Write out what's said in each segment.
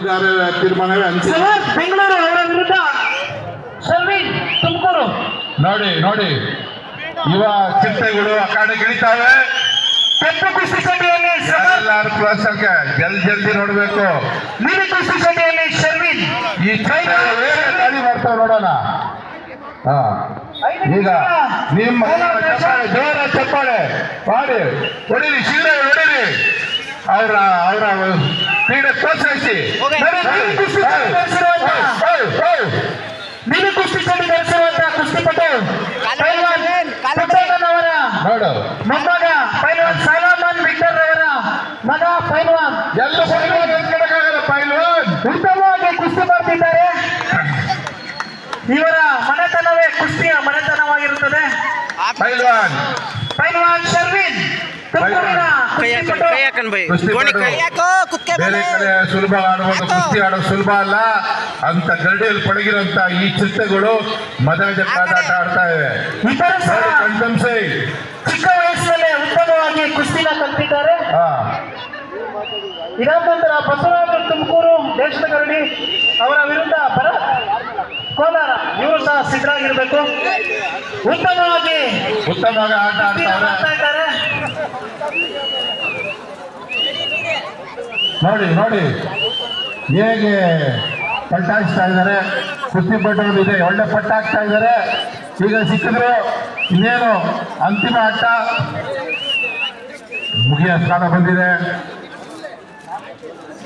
ತೀರ್ಮಾನವೇ ಬೆಂಗಳೂರು ಅವರ ವಿರುದ್ಧ ತುಮಕೂರು ನೋಡಿ ನೋಡಿ. ಯುವ ಚಿಂತೆಗಳು ಅಕಾಡೆ ಗೆಳಿತಾವೆ ಕೆಂಪು ಕುಸ್ತಿ ಸಭೆಯಲ್ಲಿ ಶ್ರವಣ್ ಎಲ್ಲಾರು ಪ್ರೋತ್ಸಾಹಕ್ಕೆ ಜಲ್ದಿ ಜಲ್ದಿ ನೋಡ್ಬೇಕು. ನೀರು ಕೃಷಿ ಸಭೆಯಲ್ಲಿ ಶರ್ವಿನ್ ಈ ದಾಳಿ ಮಾಡ್ತಾವೆ ನೋಡೋಣ. ಹಾ. ಈಗ ನಿಮ್ಮ ಚಪ್ಪಾಳೆ ಜೋರ ಚಪ್ಪಾಳೆ. ಮಾಡಿ ಹೊಡಿರಿ ಶೀಘ್ರ ಹೊಡಿರಿ. ಅವರ ಅವರ ಕ್ರೀಡೆ ಪ್ರೋತ್ಸಾಹಿಸಿ. ನೋಡಿ, ನೀಲಿ ಕುಸ್ತಿ ಸಭೆ ನಡೆಸಿರುವಂತಹ ಕುಸ್ತಿಪಟು ಅವರ ನೋಡು. ಮೊಮ್ಮಗ ಪೈಲ್ವಾನ್ ಸಾಲಾಮನ್ ವಿಕ್ಟರ್ ಅವರ ಮಗ ಪೈಲ್ವಾನ್. ಎಲ್ಲ ಪೈಲ್ವಾನ್. ಉತ್ತಮವಾಗಿ ಕುಸ್ತಿ ಮಾಡ್ತಿದ್ದಾರೆ ಇವರ ಮನೆತನವೇ ಕುಸ್ತಿಯ ಮನೆತನವಾಗಿರುತ್ತದೆ. ಪೈಲ್ವಾನ್. ಪೈಲ್ವಾನ್ ಶರ್ವಿನ್ ಕೈ ಹಾಕನ್ ಬೈ. ಕುಸ್ತಿ ಗೋಣಿ ಪಟು. ಕೈ. ಹಾಕು ಕುತ್ಕೆ ಬೇರೆ ಕಡೆ ಸುಲಭ ಆಡುವುದು ಕುಸ್ತಿ ಆಡೋದು ಸುಲಭ ಅಲ್ಲ. ಅಂತ ಗರಡಿಯಲ್ಲಿ ಪಡಗಿರಂತ ಈ ಚಿಟ್ಟೆಗಳು ಮದಗಜ ಕಾದಾಟ ಆಡ್ತಾ ಇವೆ. ಕಣ್ತಂಸೆ. ಚಿಕ್ಕ ವಯಸ್ಸಿನಲ್ಲೇ ಉತ್ತಮವಾಗಿ ಕುಸ್ತಿನ ಕಲ್ತಿದ್ದಾರೆ ಹಾ. ಇದಾದ ನಂತರ ಬಸವರಾಜ ತುಮಕೂರು ದೇಶದ ಗರಡಿ ಅವರ ವಿರುದ್ಧ ಬರ ಕೋಲಾರ. ಇವರು ಸಹ ಸಿದ್ಧರಾಗಿರ್ಬೇಕು. ಉತ್ತಮವಾಗಿ ಉತ್ತಮವಾಗಿ ಆಟ ಆಡ್ತಾ ಇದ್ದಾರೆ. ನೋಡಿ ನೋಡಿ. ಹೇಗೆ ಪಟ್ಟಾಕ್ಸ್ತಾ ಇದ್ದಾರೆ. ಕುಸ್ತಿ ಪಟುಗಳು ಇದೆ ಒಳ್ಳೆ ಪಟ್ಟಾಗ್ತಾ ಇದ್ದಾರೆ. ಈಗ ಸಿಕ್ಕಿದ್ರು ಇನ್ನೇನು ಅಂತಿಮ ಆಟ ಮುಗಿಯ ಸ್ಥಾನ ಬಂದಿದೆ.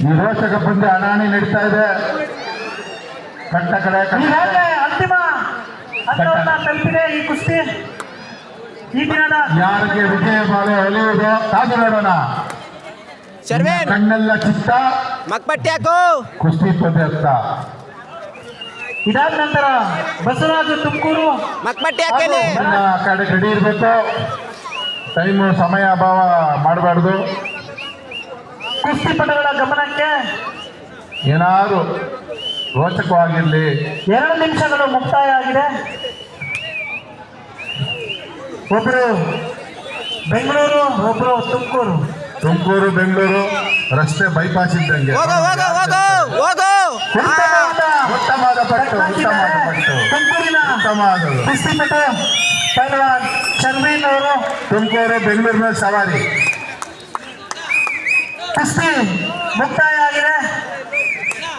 ಈ ರೋಚಕ ಪಂದ್ಯ ಹಣಾಣಿ ನಡೀತಾ ಇದೆ. ಕಟ್ಟ ಕಡೆ ಅಂತಿಮ ತಲುಪಿದೆ ಈ ಕುಸ್ತಿ. ಈ ದಿನದ ಯಾರಿಗೆ ವಿಜಯ ಬಾಲೆ ಒಲಿಯುವುದು ಕಾದು ನೋಡೋಣ. ಶರ್ವೇನ್ ಕಣ್ಣೆಲ್ಲ ಚಿತ್ತ ಮಕ್ಪಟ್ಟಿ ಹಾಕು! ಕುಸ್ತಿ ಪಂದ್ಯ ಅಂತ. ಇದಾದ ನಂತರ ಬಸವರಾಜು ತುಮಕೂರು. ಮಕ್ಪಟ್ಟಿ ಹಾಕಲಿ! ಕಡೆ ರೆಡಿ ಇರಬೇಕು. ಟೈಮು ಸಮಯ ಅಭಾವ ಮಾಡಬಾರ್ದು. ಕುಸ್ತಿಪಟುಗಳ ಗಮನಕ್ಕೆ ಏನಾದ್ರು ರೋಚಕವಾಗಿರಲಿ. ಎರಡು ನಿಮಿಷಗಳು ಮುಕ್ತಾಯ ಆಗಿದೆ. ಒಬ್ರು ಬೆಂಗಳೂರು ಒಬ್ರು ತುಮಕೂರು. ತುಮಕೂರು ಬೆಂಗಳೂರು ರಸ್ತೆ ಬೈಪಾಸ್ ಇದ್ದಂಗೆ. ಹೋಗೋ ಹೋಗೋ ಹೋಗೋ ಹೋಗೋ. ಉತ್ತಮವಾದ ಉತ್ತಮವಾದ ಪಟ್ಟು. ಪಟ್ಟು ಪೈಲ್ವಾನ್ ಅವರು ತುಮಕೂರು ಬೆಂಗಳೂರಿನ ಸವಾರಿ. ಕುಸ್ತಿ ಮುಕ್ತಾಯ ಆಗಿದೆ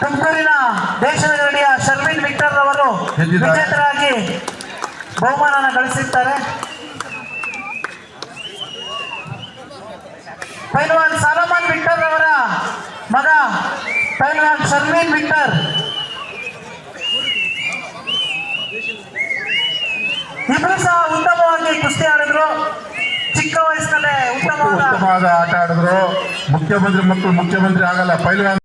ತುಮಕೂರಿನ ದೇಶದ ಗಡಿಯ ಶರ್ಮಿನ್ ವಿಕ್ಟರ್ ಅವರು. ವಿಜೇತರಾಗಿ ಬಹುಮಾನನ ಗಳಿಸಿದ್ದಾರೆ ಪೈಲ್ವಾನ್ ಸಾಲಮಾನ್ ವಿಕ್ಟರ್ ಅವರ ಮಗ, ಪೈಲ್ವಾನ್ ಶರ್ಮೀನ್ ವಿಕ್ಟರ್. ಇಬ್ರು ಸಹ ಉತ್ತಮವಾಗಿ ಕುಸ್ತಿ ಆಡಿದ್ರು. ಚಿಕ್ಕ ವಯಸ್ಸಿನಲ್ಲೇ ಉತ್ತಮವಾದ ಆಟ ಆಡಿದ್ರು. ಮುಖ್ಯಮಂತ್ರಿ ಮಕ್ಕಳು ಮುಖ್ಯಮಂತ್ರಿ ಆಗಲ್ಲ, ಪೈಲ್ವಾನ್